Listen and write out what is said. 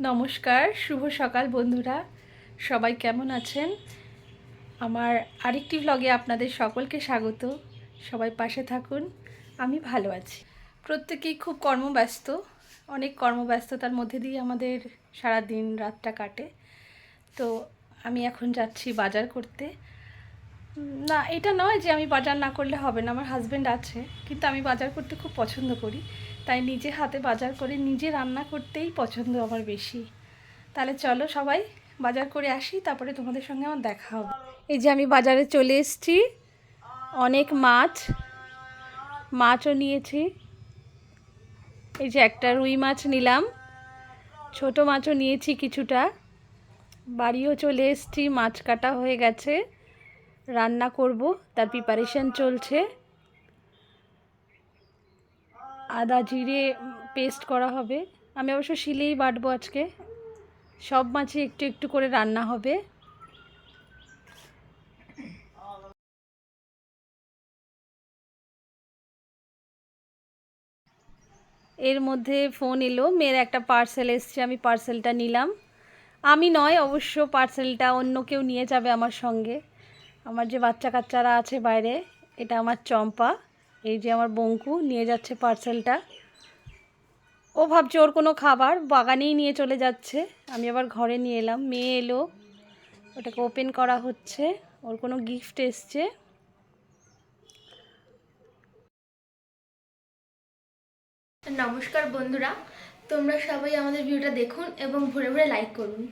নমস্কার, শুভ সকাল বন্ধুরা। সবাই কেমন আছেন? আমার আরেকটি ভ্লগে আপনাদের সকলকে স্বাগত। সবাই পাশে থাকুন, আমি ভালো আছি। প্রত্যেকেই খুব কর্মব্যস্ত, অনেক কর্মব্যস্ততার মধ্যে দিয়ে আমাদের সারা দিন রাতটা কাটে। তো আমি এখন যাচ্ছি বাজার করতে। না, এটা নয় যে আমি বাজার না করলে হবে না, আমার হাজব্যান্ড আছে, কিন্তু আমি বাজার করতে খুব পছন্দ করি। তাই নিজে হাতে বাজার করে নিজে রান্না করতেই পছন্দ আমার বেশি। তাহলে চলো সবাই বাজার করে আসি, তারপরে তোমাদের সঙ্গে আমার দেখা হবে। এই যে আমি বাজারে চলে এসেছি, অনেক মাছ, মাছও নিয়েছি। এই যে একটা রুই মাছ নিলাম, ছোট মাছও নিয়েছি কিছুটা। বাড়িও চলে এসেছি, মাছ কাটা হয়ে গেছে। রান্না করব, তার প্রিপারেশন চলছে। আদা জিরে পেস্ট করা হবে। আমি অবশ্য শিলেই বাটবো আজকে। সব মাছই একটু একটু করে রান্না হবে। এর মধ্যে ফোন এলো, মেয়ের একটা পার্সেল এসছে, আমি পার্সেলটা নিলাম। আমি নয়, অবশ্য পার্সেলটা অন্য কেউ নিয়ে যাবে আমার সঙ্গে। আমার যে বাচ্চা কাচ্চারা আছে বাইরে, এটা আমার চম্পা। এই যে আমার বঙ্কু, নিয়ে যাচ্ছে পার্সেলটা ও ভাবছে ওর কোনো খাবার, বাগানেই নিয়ে চলে যাচ্ছে। আমি আবার ঘরে নিয়ে এলাম, মেয়ে এলো। ওটাকে ওপেন করা হচ্ছে। ওর কোনো গিফট এসছে। নমস্কার বন্ধুরা, তোমরা সবাই আমাদের ভিডিওটা দেখুন এবং ভরে ভরে লাইক করুন।